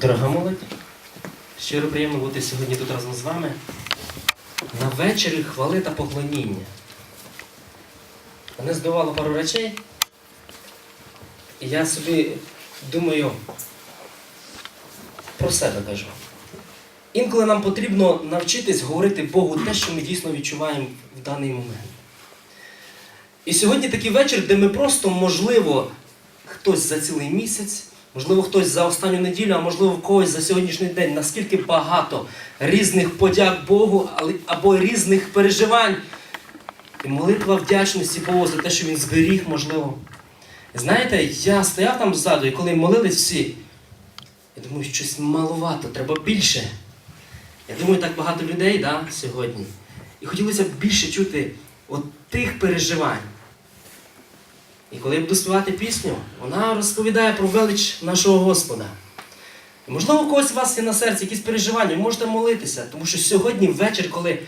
Дорога молодь, щиро приємно бути сьогодні тут разом з вами на вечері хвали та поклоніння. Мене здивувало пару речей, і я собі думаю про себе кажу. Інколи нам потрібно навчитись говорити Богу те, що ми дійсно відчуваємо в даний момент. І сьогодні такий вечір, де ми просто, можливо, хтось за цілий місяць, можливо, хтось за останню неділю, а можливо, в когось за сьогоднішній день, наскільки багато різних подяк Богу, або різних переживань. І молитва вдячності Богу за те, що Він зберіг, можливо. Знаєте, я стояв там ззаду, і коли молились всі, я думаю, щось маловато, треба більше. Я думаю, так багато людей да, сьогодні. І хотілося б більше чути от тих переживань. І коли я буду співати пісню, вона розповідає про велич нашого Господа. І, можливо, у когось з вас є на серці якісь переживання, ви можете молитися, тому що сьогодні вечір, коли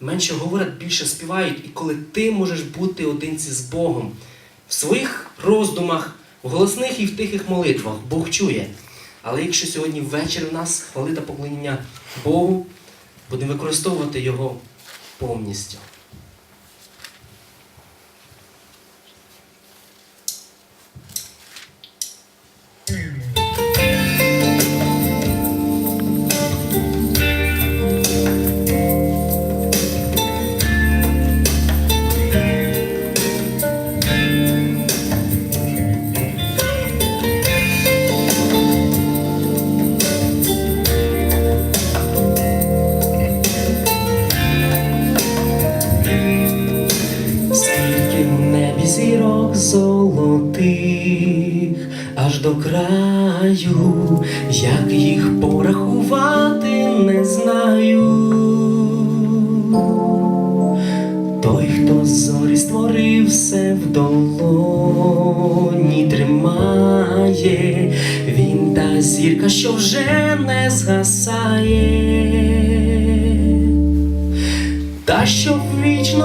менше говорять, більше співають, і коли ти можеш бути одинці з Богом в своїх роздумах, в голосних і в тихих молитвах, Бог чує. Але якщо сьогодні вечір в нас хвали та поклоніння Богу, будемо використовувати його повністю. До краю, як їх порахувати не знаю. Той, хто зорі створив все в долоні тримає, він та зірка, що вже не згасає. Та щоб вічно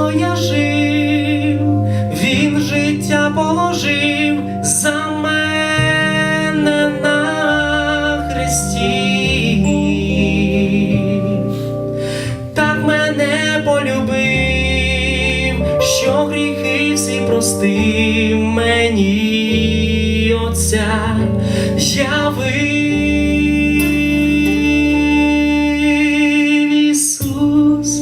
гріхи всі простив мені Отця явив Ісус,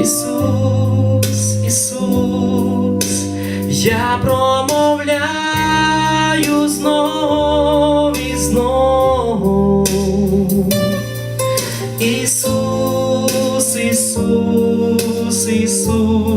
Ісус, Ісус, я промовляю знов і знов. Ісус, Ісус, Ісус,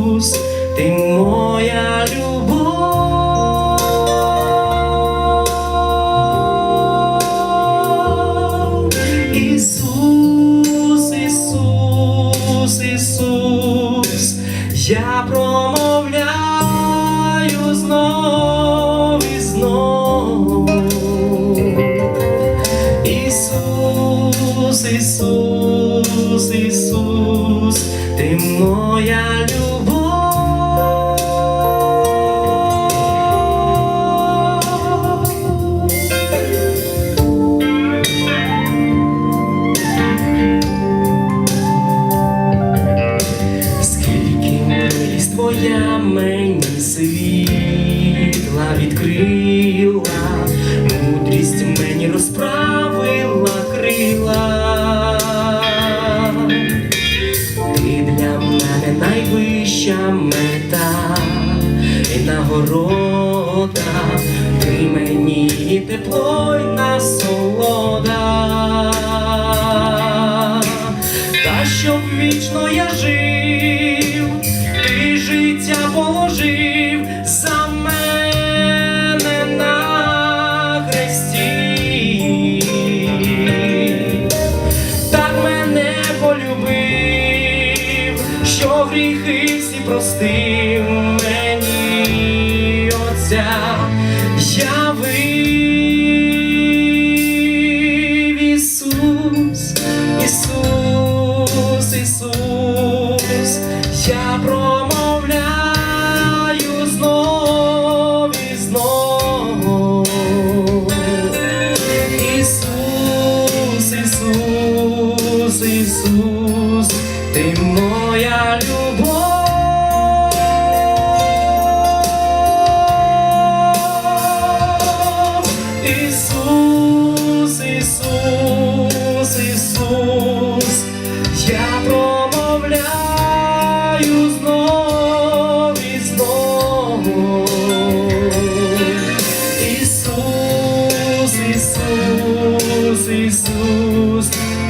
гріхи всі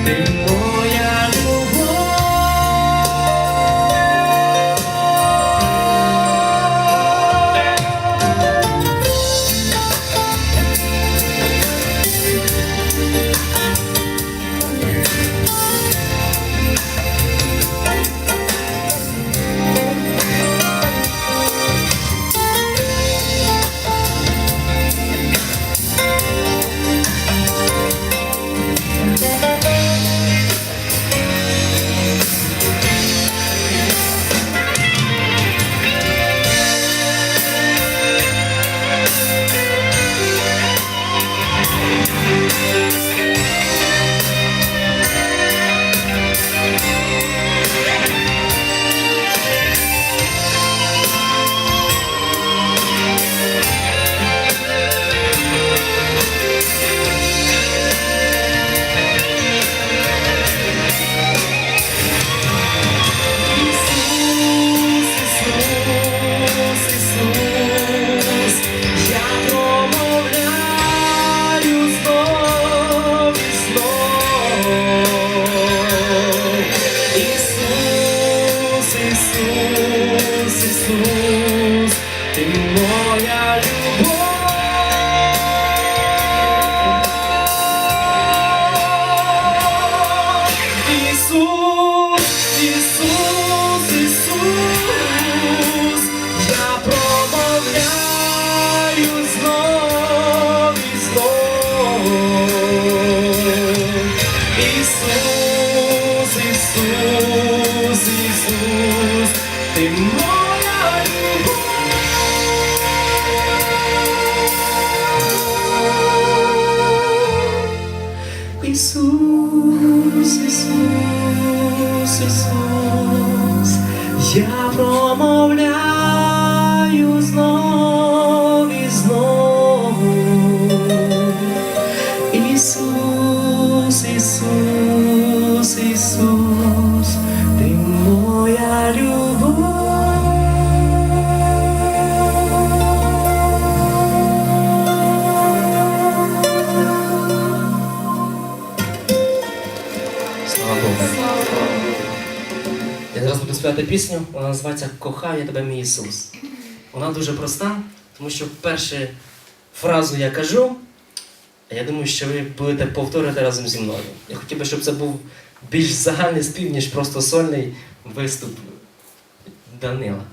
thing ти моя любов. Ісус, Ісус, Ісус, я промовляю знов і знов. Ісус, Ісус, Ісус, ти мой. Я промовляю Співати пісню, вона називається Кохаю тебе, мій Ісус. Вона дуже проста, тому що першу фразу я кажу, я думаю, що ви будете повторити разом зі мною. Я хотів би, щоб це був більш загальний спів, ніж просто сольний виступ Данила.